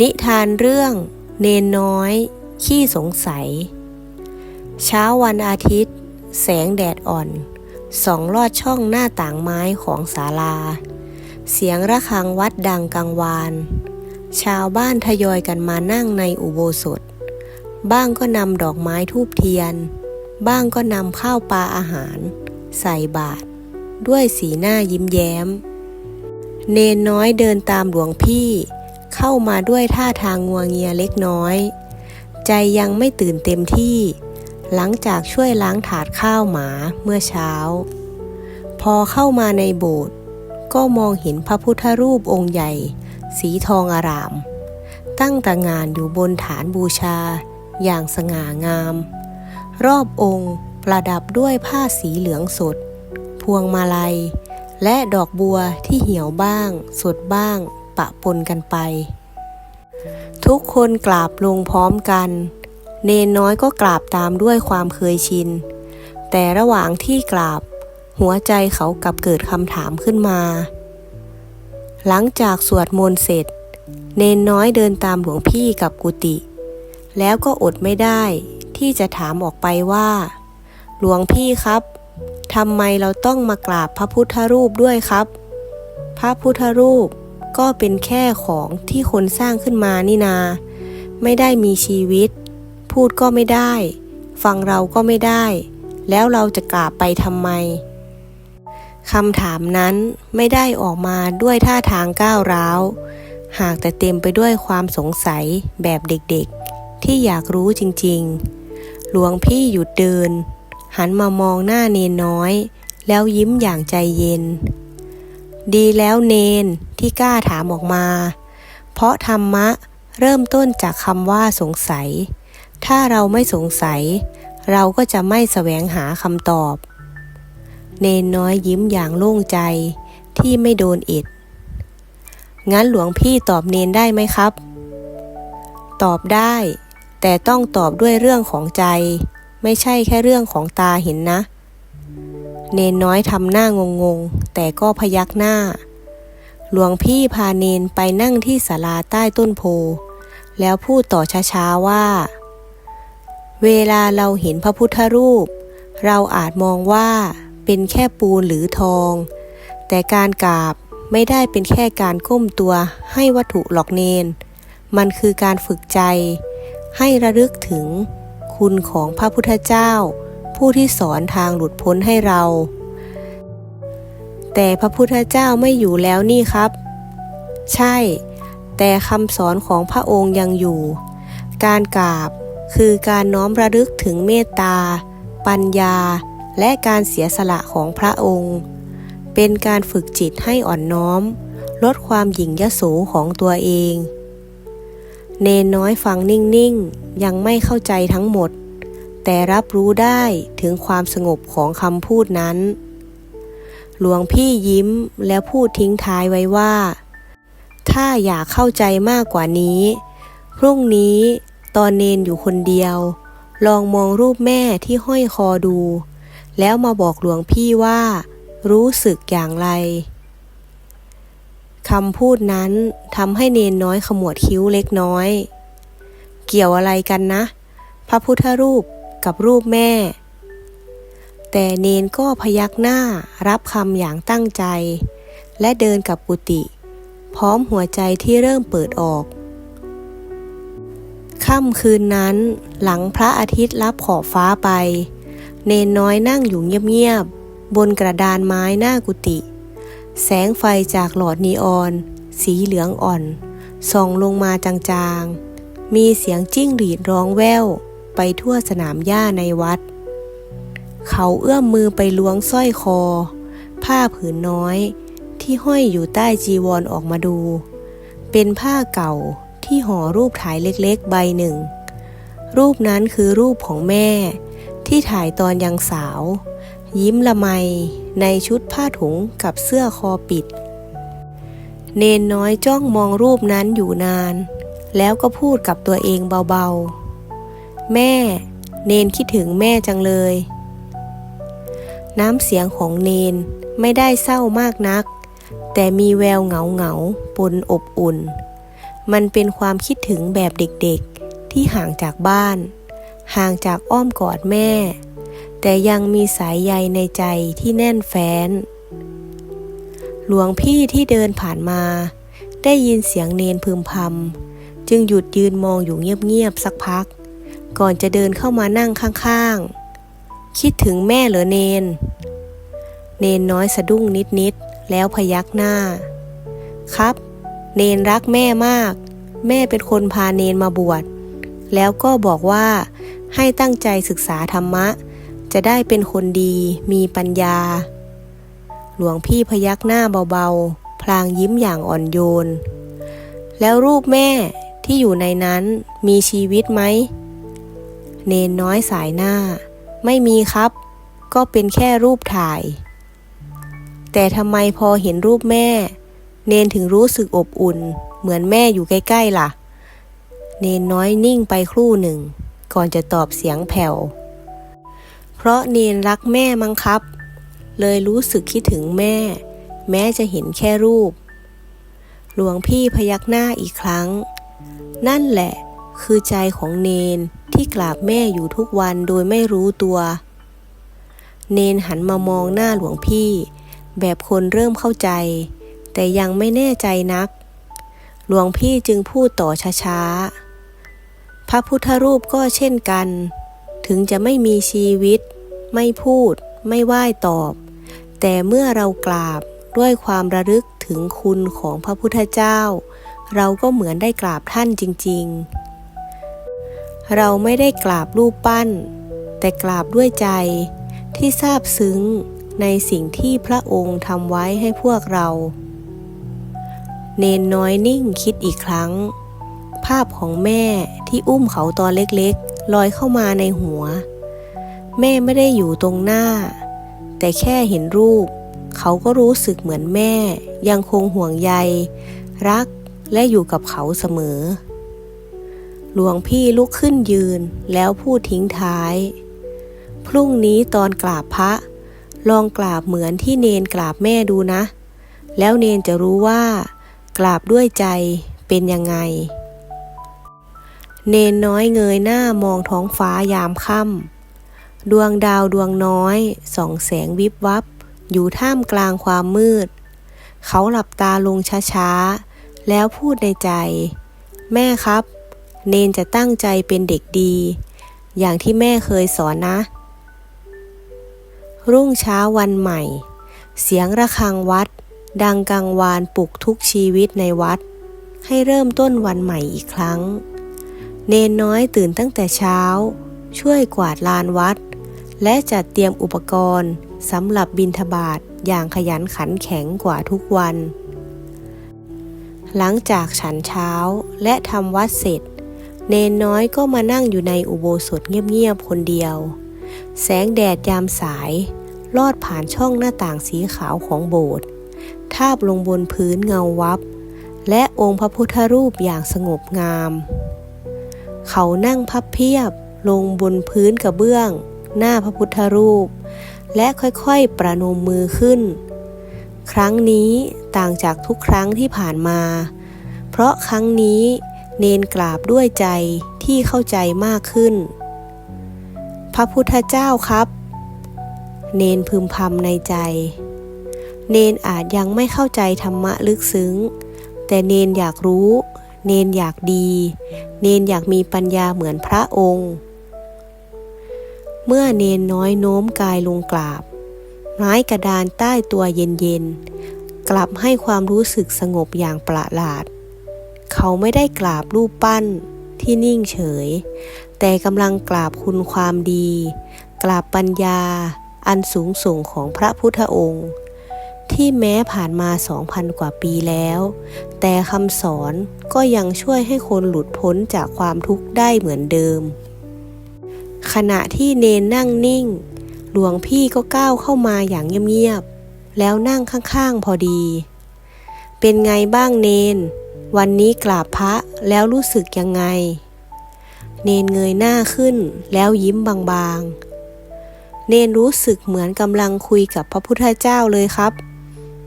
นิทานเรื่องเนนน้อย ขี้สงสัย เช้าวันอาทิตย์ แสงแดดอ่อนส่องลอดช่องหน้าต่างไม้ของศาลา เสียงระฆังวัดดังกังวาน ชาวบ้านทยอยกันมานั่งในอุโบสถ บ้างก็นำดอกไม้ทูบเทียน บ้างก็นำข้าวปลาอาหาร ใส่บาตรด้วยสีหน้ายิ้มแย้ม เนนน้อยเดินตามหลวงพี่ เข้ามาด้วยท่าทางงัวเงียเล็กน้อย ใจยังไม่ตื่นเต็มที่ หลังจากช่วยล้างถาดข้าวหมาเมื่อเช้า พอเข้ามาในโบสถ์ก็มองเห็นพระพุทธรูปองค์ใหญ่ สีทองอาราม ตั้งตระหงานอยู่บนฐานบูชา อย่างสง่างาม รอบองค์ประดับด้วยผ้าสีเหลืองสด พวงมาลัย และดอกบัวที่เหี่ยวบ้าง สดบ้าง ปะปนกันไป ทุกคนกราบลงพร้อมกัน เนนน้อยก็กราบตามด้วยความเคยชิน แต่ระหว่างที่กราบ หัวใจเขากลับเกิดคำถามขึ้นมา หลังจากสวดมนต์เสร็จ เนนน้อยเดินตามหลวงพี่กับกุฏิแล้วก็อดไม่ได้ที่จะถามออกไปว่า หลวงพี่ครับ ทำไมเราต้องมากราบพระพุทธรูปด้วยครับ พระพุทธรูปก็เป็นแค่ของที่คนสร้างขึ้นมานี่นา ไม่ได้มีชีวิต พูดก็ไม่ได้ ฟังเราก็ไม่ได้ แล้วเราจะกราบไปทำไมคำถามนั้นไม่ได้ออกมาด้วยท่าทางก้าวร้าว หากแต่เต็มไปด้วยความสงสัยแบบเด็กๆ ที่อยากรู้จริงๆ หลวงพี่หยุดเดิน หันมามองหน้าเนนน้อย แล้วยิ้มอย่างใจเย็น ดีแล้วเนนที่กล้าถามออกมา เพราะธรรมะเริ่มต้นจากคำว่าสงสัย ถ้าเราไม่สงสัย เราก็จะไม่แสวงหาคำตอบ เนนน้อยยิ้มอย่างโล่งใจที่ไม่โดนอ็ดงั้นหลวงพี่ตอบเนนได้ไหมครับ ตอบได้ แต่ต้องตอบด้วยเรื่องของใจ ไม่ใช่แค่เรื่องของตาเห็นนะ เนนน้อยทำหน้างงๆแต่ก็พยักหน้า หลวงพี่พาเนนไปนั่งที่ศาลาใต้ต้นโพ แล้วพูดต่อช้าๆว่า เวลาเราเห็นพระพุทธรูป เราอาจมองว่าเป็นแค่ปูนหรือทอง แต่การกราบไม่ได้เป็นแค่การก้มตัวให้วัตถุหลอกเนน มันคือการฝึกใจ ให้ระลึกถึง คุณของพระพุทธเจ้า ผู้ที่สอนทางหลุดพ้นให้เรา แต่พระพุทธเจ้าไม่อยู่แล้วนี่ครับ ใช่ แต่คำสอนของพระองค์ยังอยู่ การกราบคือการน้อมระลึกถึงเมตตา ปัญญา และการเสียสละของพระองค์ เป็นการฝึกจิตให้อ่อนน้อม ลดความหยิ่งยโสของตัวเอง เนนน้อยฟังนิ่งๆ ยังไม่เข้าใจทั้งหมด แต่รับรู้ได้ถึงความสงบของคำพูดนั้น หลวงพี่ยิ้มแล้วพูดทิ้งท้ายไว้ว่า ถ้าอยากเข้าใจมากกว่านี้ พรุ่งนี้ตอนเนนอยู่คนเดียว ลองมองรูปแม่ที่ห้อยคอดู แล้วมาบอกหลวงพี่ว่า รู้สึกอย่างไร คำพูดนั้นทำให้เนนน้อยขมวดคิ้วเล็กน้อย เกี่ยวอะไรกันนะ พระพุทธรูปกับรูปแม่ แต่เนนก็พยักหน้ารับคำอย่างตั้งใจ และเดินกับกุฏิพร้อมหัวใจที่เริ่มเปิดออกค่ำคืนนั้นหลังพระอาทิตย์ลับขอบฟ้าไป เนนน้อยนั่งอยู่เงียบๆบนกระดานไม้หน้ากุฏิ แสงไฟจากหลอดนีออน สีเหลืองอ่อน ส่องลงมาจางๆ มีเสียงจิ้งหรีดร้องแว่ว ไปทั่วสนามหญ้าในวัด เขาเอื้อมมือไปล้วงสร้อยคอ ผ้าผืนน้อยที่ห้อยอยู่ใต้จีวรอออกมาดู เป็นผ้าเก่าที่ห่อรูปถ่ายเล็กๆ ใบหนึ่ง รูปนั้นคือรูปของแม่ ที่ถ่ายตอนยังสาว ยิ้มละไม ในชุดผ้าถุงกับเสื้อคอปิด เนนน้อยจ้องมองรูปนั้นอยู่นาน แล้วก็พูดกับตัวเองเบาๆ แม่ เนนคิดถึงแม่จังเลย น้ำเสียงของเนนไม่ได้เศร้ามากนัก แต่มีแววเหงาเหงาๆปนอบอุ่น มันเป็นความคิดถึงแบบเด็กๆที่ห่างจากบ้าน ห่างจากอ้อมกอดแม่ แต่ยังมีสายใยในใจที่แน่นแฟ้น หลวงพี่ที่เดินผ่านมา ได้ยินเสียงเนนพึมพำจึงหยุดยืนมองอยู่เงียบๆสักพัก ก่อนจะเดินเข้ามานั่งข้างๆ คิดถึงแม่เหรอเนน เนนน้อยสะดุ้งนิดๆ แล้วพยักหน้า ครับ เนนรักแม่มาก แม่เป็นคนพาเนนมาบวชแล้วก็บอกว่าให้ตั้งใจศึกษาธรรมะ จะได้เป็นคนดีมีปัญญา หลวงพี่พยักหน้าเบาๆ พลางยิ้มอย่างอ่อนโยน แล้วรูปแม่ที่อยู่ในนั้นมีชีวิตไหม เนนน้อยสายหน้า ไม่มีครับ ก็เป็นแค่รูปถ่าย แต่ทำไมพอเห็นรูปแม่ เนนถึงรู้สึกอบอุ่น เหมือนแม่อยู่ใกล้ๆล่ะ เนนน้อยนิ่งไปครู่หนึ่ง ก่อนจะตอบเสียงแผ่ว เพราะเนนรักแม่มั้งครับ เลยรู้สึกคิดถึงแม่ แม้จะเห็นแค่รูป หลวงพี่พยักหน้าอีกครั้ง นั่นแหละคือใจของเนนที่กราบแม่อยู่ทุกวันโดยไม่รู้ตัว เนนหันมามองหน้าหลวงพี่ แบบคนเริ่มเข้าใจ แต่ยังไม่แน่ใจนัก หลวงพี่จึงพูดต่อช้าๆ พระพุทธรูปก็เช่นกัน ถึงจะไม่มีชีวิต ไม่พูด ไม่ไหว้ตอบ แต่เมื่อเรากราบด้วยความระลึกถึงคุณของพระพุทธเจ้า เราก็เหมือนได้กราบท่านจริง ๆ เราไม่ได้กราบรูปปั้น แต่กราบด้วยใจที่ซาบซึ้งในสิ่งที่พระองค์ทำไว้ให้พวกเรา เนนน้อยนิ่งคิดอีกครั้ง ภาพของแม่ที่อุ้มเขาตอนเล็ก ลอยเข้ามาในหัว แม่ไม่ได้อยู่ตรงหน้า แต่แค่เห็นรูป เขาก็รู้สึกเหมือนแม่ ยังคงห่วงใย รักและอยู่กับเขาเสมอ หลวงพี่ลุกขึ้นยืนแล้วพูดทิ้งท้าย พรุ่งนี้ตอนกราบพระ ลองกราบเหมือนที่เนนกราบแม่ดูนะ แล้วเนนจะรู้ว่า กราบด้วยใจเป็นยังไง เนนน้อยเงยหน้ามองท้องฟ้ายามค่ำดวงดาวดวงน้อยส่องแสงวิบวับ อยู่ท่ามกลางความมืด เขาหลับตาลงช้าๆ แล้วพูดในใจ แม่ครับ เนนจะตั้งใจเป็นเด็กดี อย่างที่แม่เคยสอนนะ รุ่งเช้าวันใหม่ เสียงระฆังวัด ดังกังวานปลุกทุกชีวิตในวัด ให้เริ่มต้นวันใหม่อีกครั้ง เนนน้อยตื่นตั้งแต่เช้า ช่วยกวาดลานวัด และจัดเตรียมอุปกรณ์สำหรับบินทบาทอย่างขยันขันแข็งกว่าทุกวัน หลังจากฉันเช้าและทำวัดเสร็จ เนนน้อยก็มานั่งอยู่ในอุโบสถเงียบๆคนเดียว แสงแดดยามสาย ลอดผ่านช่องหน้าต่างสีขาวของโบสถ์ทาบลงบนพื้นเงาวับ และองค์พระพุทธรูปอย่างสงบงาม เขานั่งพับเพียบ ลงบนพื้นกระเบื้อง หน้าพระพุทธรูป และค่อยๆประนมมือขึ้น ครั้งนี้ต่างจากทุกครั้งที่ผ่านมา เพราะครั้งนี้เนนกราบด้วยใจที่เข้าใจมากขึ้น พระพุทธเจ้าครับ เนนพึมพำในใจ เนนอาจยังไม่เข้าใจธรรมะลึกซึ้ง แต่เนนอยากรู้ เนนอยากดี เนนอยากมีปัญญาเหมือนพระองค์ เมื่อเนนน้อยโน้มกายลงกราบ ไม้กระดานใต้ตัวเย็นๆ กลับให้ความรู้สึกสงบอย่างประหลาด เขาไม่ได้กราบรูปปั้นที่นิ่งเฉย แต่กำลังกราบคุณความดี กราบปัญญาอันสูงส่งของพระพุทธองค์ ที่แม้ผ่านมาสองพันกว่าปีแล้ว แต่คำสอนก็ยังช่วยให้คนหลุดพ้นจากความทุกข์ได้เหมือนเดิม ขณะที่เนนนั่งนิ่ง หลวงพี่ก็ก้าวเข้ามาอย่างเงียบๆ แล้วนั่งข้างๆพอดี เป็นไงบ้างเนน วันนี้กราบพระแล้วรู้สึกยังไง เนนเงยหน้าขึ้นแล้วยิ้มบางๆเนนรู้สึกเหมือนกำลังคุยกับพระพุทธเจ้าเลยครับ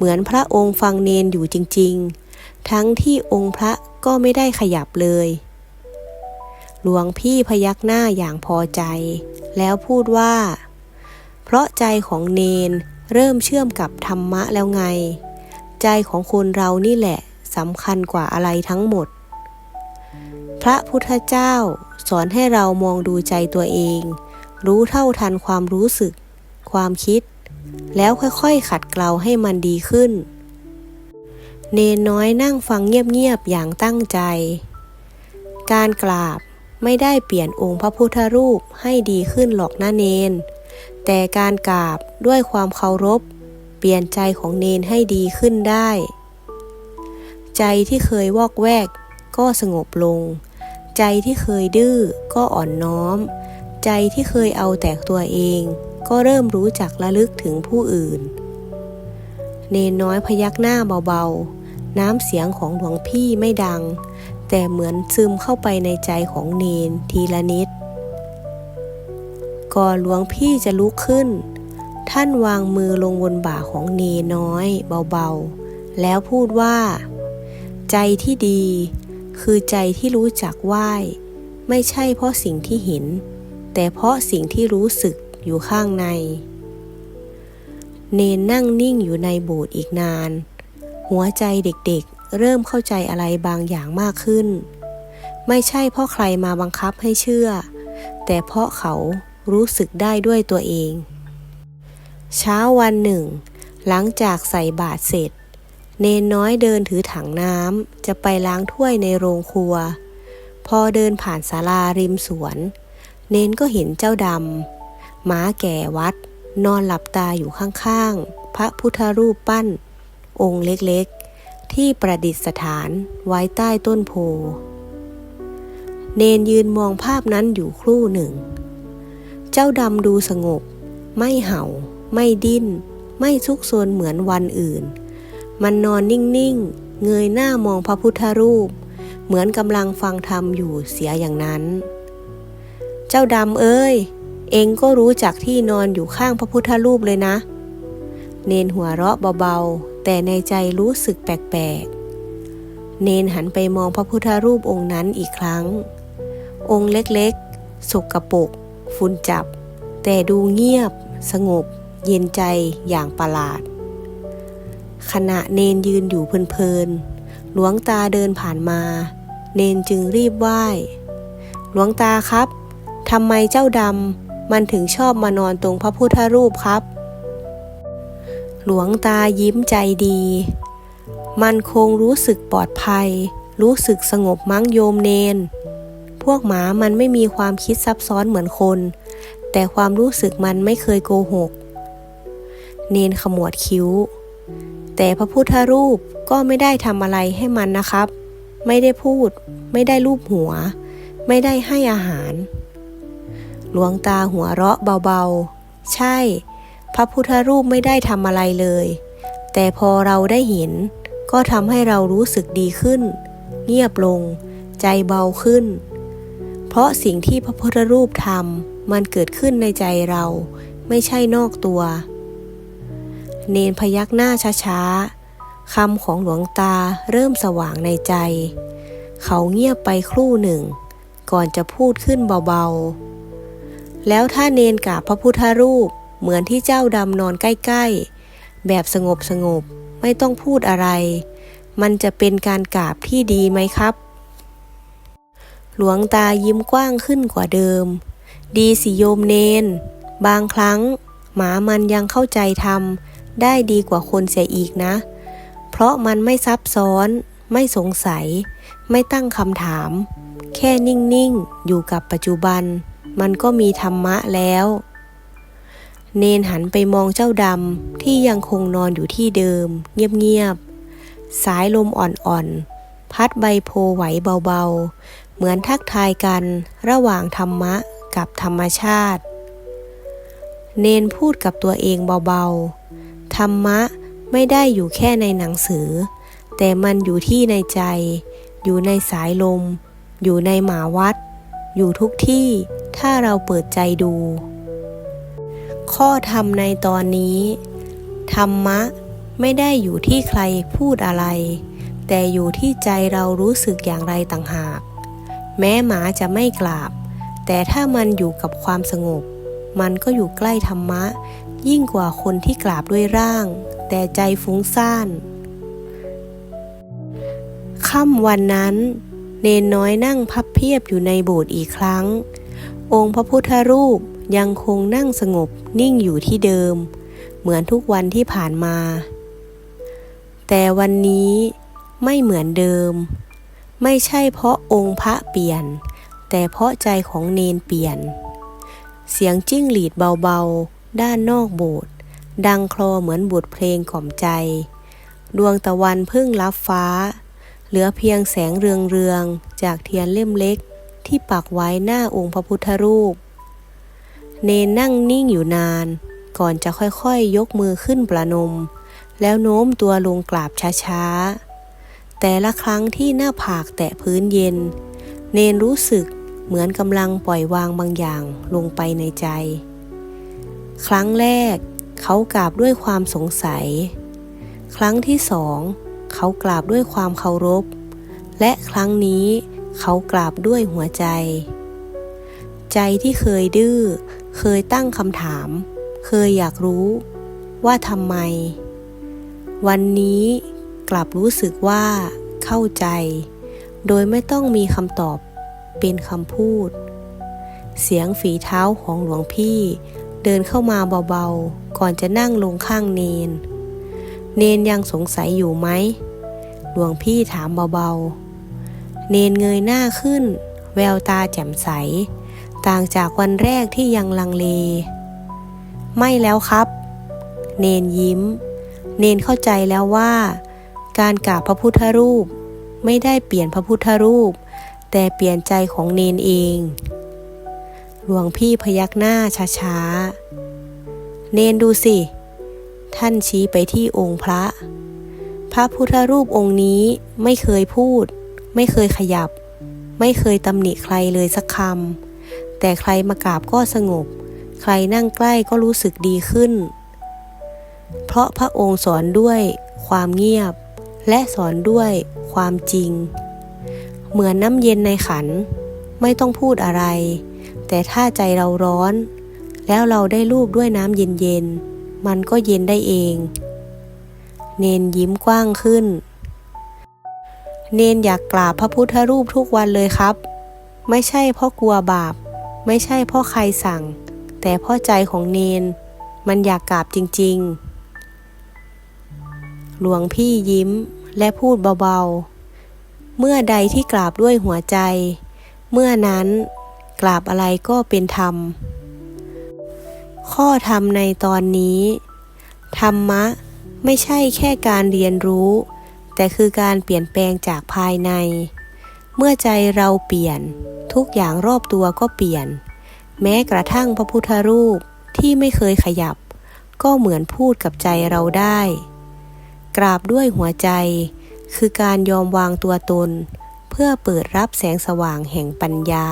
เหมือนพระองค์ฟังเนนอยู่จริง ๆ ทั้งที่องค์พระก็ไม่ได้ขยับเลย หลวงพี่พยักหน้าอย่างพอใจ แล้วพูดว่า เพราะใจของเนนเริ่มเชื่อมกับธรรมะแล้วไง ใจของคนเรานี่แหละสำคัญกว่าอะไรทั้งหมด พระพุทธเจ้าสอนให้เรามองดูใจตัวเอง รู้เท่าทันความรู้สึก ความคิด แล้วค่อยๆขัดเกลาให้มันดีขึ้น เนนน้อยนั่งฟังเงียบๆอย่างตั้งใจ การกราบไม่ได้เปลี่ยนองค์พระพุทธรูปให้ดีขึ้นหรอกนะเนน แต่การกราบด้วยความเคารพ เปลี่ยนใจของเนนให้ดีขึ้นได้ ใจที่เคยวอกแวกก็สงบลง ใจที่เคยดื้อก็อ่อนน้อม ใจที่เคยเอาแต่ตัวเอง ก็เริ่มรู้จักระลึกถึงผู้อื่น เนนน้อยพยักหน้าเบาๆ น้ำเสียงของหลวงพี่ไม่ดัง แต่เหมือนซึมเข้าไปในใจของเนนทีละนิด ก่อนหลวงพี่จะลุกขึ้น ท่านวางมือลงบนบ่าของเนน้อยเบาๆ แล้วพูดว่า ใจที่ดี คือใจที่รู้จักไหว้ไม่ใช่เพราะสิ่งที่เห็น แต่เพราะสิ่งที่รู้สึก อยู่ข้างใน เนนนั่งนิ่งอยู่ในโบสถ์อีกนาน หัวใจเด็กๆ เริ่มเข้าใจอะไรบางอย่างมากขึ้น ไม่ใช่เพราะใครมาบังคับให้เชื่อ แต่เพราะเขารู้สึกได้ด้วยตัวเอง เช้าวันหนึ่ง หลังจากใส่บาตรเสร็จ เนนน้อยเดินถือถังน้ำจะไปล้างถ้วยในโรงครัว พอเดินผ่านศาลาริมสวน เนนก็เห็นเจ้าดำ มาแก่วัด นอนหลับตาอยู่ข้างๆ พระพุทธรูปปั้น องค์เล็กๆ ที่ประดิษฐานไว้ใต้ต้นโพ เนนยืนมองภาพนั้นอยู่ครู่หนึ่ง เจ้าดำดูสงบ ไม่เห่า ไม่ดิ้น ไม่ซุกซนเหมือนวันอื่น มันนอนนิ่งๆ เงยหน้ามองพระพุทธรูป เหมือนกำลังฟังธรรมอยู่เสียอย่างนั้น เจ้าดำเอ้ย เองก็รู้จักที่นอนอยู่ข้างพระพุทธรูปเลยนะ เนนหัวเราะเบาๆ แต่ในใจรู้สึกแปลกๆ เนนหันไปมองพระพุทธรูปองค์นั้นอีกครั้ง องค์เล็กๆ สกปรกฝุ่นจับ แต่ดูเงียบ สงบ เย็นใจอย่างประหลาด ขณะเนนยืนอยู่เพลินๆ หลวงตาเดินผ่านมา เนนจึงรีบไหว้ หลวงตาครับทำไมเจ้าดำ มันถึงชอบมานอนตรงพระพุทธรูปครับ หลวงตายิ้มใจดี มันคงรู้สึกปลอดภัย รู้สึกสงบมั้งโยมเนน พวกหมามันไม่มีความคิดซับซ้อนเหมือนคน แต่ความรู้สึกมันไม่เคยโกหก เนนขมวดคิ้ว แต่พระพุทธรูปก็ไม่ได้ทำอะไรให้มันนะครับ ไม่ได้พูด ไม่ได้รูปหัว ไม่ได้ให้อาหาร หลวงตาหัวเราะเบาๆ ใช่ พระพุทธรูปไม่ได้ทำอะไรเลย แต่พอเราได้เห็น ก็ทำให้เรารู้สึกดีขึ้น เงียบลง ใจเบาขึ้น เพราะสิ่งที่พระพุทธรูปทำมันเกิดขึ้นในใจเรา ไม่ใช่นอกตัว เนนพยักหน้าช้าๆคำของหลวงตาเริ่มสว่างในใจ เขาเงียบไปครู่หนึ่ง ก่อนจะพูดขึ้นเบาๆ แล้วถ้าเนนกราบพระพุทธรูปเหมือนที่เจ้าดำนอนใกล้ๆ แบบสงบสงบๆไม่ต้องพูดอะไร มันจะเป็นการกราบที่ดีไหมครับ หลวงตายิ้มกว้างขึ้นกว่าเดิม ดีสิโยมเนน บางครั้ง หมามันยังเข้าใจทำได้ดีกว่าคนเสียอีกนะ เพราะมันไม่ซับซ้อน ไม่สงสัย ไม่ตั้งคำถาม แค่นิ่ง ๆ อยู่กับปัจจุบัน มันก็มีธรรมะแล้ว เนนหันไปมองเจ้าดำที่ยังคงนอนอยู่ที่เดิม เงียบๆ สายลมอ่อนๆ พัดใบโพไหวเบาๆ เหมือนทักทายกันระหว่างธรรมะกับธรรมชาติ เนนพูดกับตัวเองเบาๆ ธรรมะไม่ได้อยู่แค่ในหนังสือ แต่มันอยู่ที่ในใจ อยู่ในสายลม อยู่ในหมาวัด อยู่ทุกที่ถ้าเราเปิดใจดู ข้อธรรมในตอนนี้ ธรรมะไม่ได้อยู่ที่ใครพูดอะไร แต่อยู่ที่ใจเรารู้สึกอย่างไรต่างหาก แม้หมาจะไม่กราบ แต่ถ้ามันอยู่กับความสงบ มันก็อยู่ใกล้ธรรมะ ยิ่งกว่าคนที่กราบด้วยร่าง แต่ใจฟุ้งซ่านค่ำวันนั้น เนนน้อยนั่งพับเพียบอยู่ในโบสถ์อีกครั้ง องค์พระพุทธรูปยังคงนั่งสงบนิ่งอยู่ที่เดิม เหมือนทุกวันที่ผ่านมา แต่วันนี้ไม่เหมือนเดิม ไม่ใช่เพราะองค์พระเปลี่ยน แต่เพราะใจของเนนเปลี่ยน เสียงจิ้งหรีดเบาๆ ด้านนอกโบสถ์ดังคลอเหมือนบทเพลงกล่อมใจ ดวงตะวันเพิ่งรับฟ้า เหลือเพียงแสงเรืองๆจากเทียนเล่มเล็กที่ปักไว้หน้าองค์พระพุทธรูป เนนนั่งนิ่งอยู่นาน ก่อนจะค่อยๆยกมือขึ้นประนม แล้วโน้มตัวลงกราบช้าๆ แต่ละครั้งที่หน้าผากแตะพื้นเย็น เนนรู้สึกเหมือนกำลังปล่อยวางบางอย่างลงไปในใจ ครั้งแรกเขากราบด้วยความสงสัย ครั้งที่สอง เขากราบด้วยความเคารพ และครั้งนี้เขากราบด้วยหัวใจ ใจที่เคยดื้อ เคยตั้งคำถาม เคยอยากรู้ ว่าทำไม วันนี้กลับรู้สึกว่าเข้าใจ โดยไม่ต้องมีคำตอบเป็นคำพูด เสียงฝีเท้าของหลวงพี่ เดินเข้ามาเบาๆ ก่อนจะนั่งลงข้างเนน เนนยังสงสัยอยู่ไหมหลวงพี่ถามเบาๆ เนนเงยหน้าขึ้น แววตาแจ่มใส ต่างจากวันแรกที่ยังลังเล ไม่แล้วครับ เนนยิ้ม เนนเข้าใจแล้วว่า การกราบพระพุทธรูป ไม่ได้เปลี่ยนพระพุทธรูป แต่เปลี่ยนใจของเนนเอง หลวงพี่พยักหน้าช้าๆ เนนดูสิ ท่านชี้ไปที่องค์พระ พระพุทธรูปองค์นี้ไม่เคยพูด ไม่เคยขยับ ไม่เคยตำหนิใครเลยสักคำ แต่ใครมากราบก็สงบ ใครนั่งใกล้ก็รู้สึกดีขึ้น เพราะพระองค์สอนด้วยความเงียบ และสอนด้วยความจริง เหมือนน้ำเย็นในขัน ไม่ต้องพูดอะไร แต่ถ้าใจเราร้อน แล้วเราได้รูปด้วยน้ำเย็นๆ มันก็เย็นได้เอง เนนยิ้มกว้างขึ้น เนนอยากกราบพระพุทธรูปทุกวันเลยครับ ไม่ใช่เพราะกลัวบาป ไม่ใช่เพราะใครสั่ง แต่เพราะใจของเนน มันอยากกราบจริง ๆ หลวงพี่ยิ้มและพูดเบาๆ เมื่อใดที่กราบด้วยหัวใจ เมื่อนั้นกราบอะไรก็เป็นธรรม ข้อธรรมในตอนนี้ ธรรมะไม่ใช่แค่การเรียนรู้ แต่คือการเปลี่ยนแปลงจากภายใน เมื่อใจเราเปลี่ยน ทุกอย่างรอบตัวก็เปลี่ยน แม้กระทั่งพระพุทธรูปที่ไม่เคยขยับ ก็เหมือนพูดกับใจเราได้ กราบด้วยหัวใจ คือการยอมวางตัวตน เพื่อเปิดรับแสงสว่างแห่งปัญญา